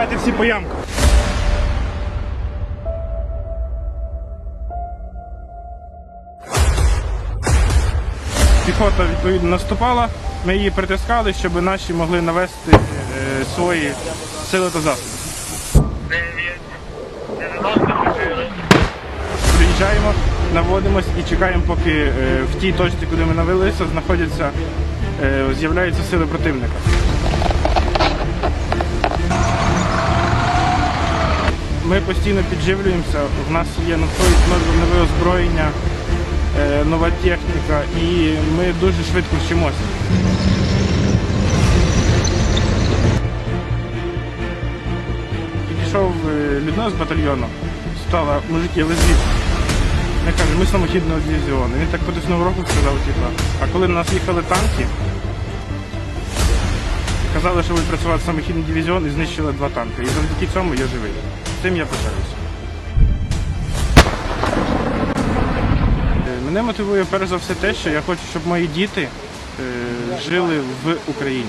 Давайте всі по ямках. Піхота відповідно наступала, ми її притискали, щоб наші могли навести е, свої сили та засоби. Приїжджаємо, наводимось і чекаємо, поки е, в тій точці, куди ми навелися, знаходяться, е, з'являються сили противника. Ми постійно підживлюємося, в нас є нове- озброєння, е, нова техніка і ми дуже швидко вчимося. Підійшов е, людина з батальйону, стала, мужики, звідки? Я кажу, ми самохідного дивізіону. Він так потиснув руку, сказав, типа. А коли на нас їхали танки, казали, що ви працювати самохідний дивізіон і знищили два танки. І завдяки цьому я живий. Цим я пишаюся. Е, Мене мотивує перш за все те, що я хочу, щоб мої діти е, жили в Україні.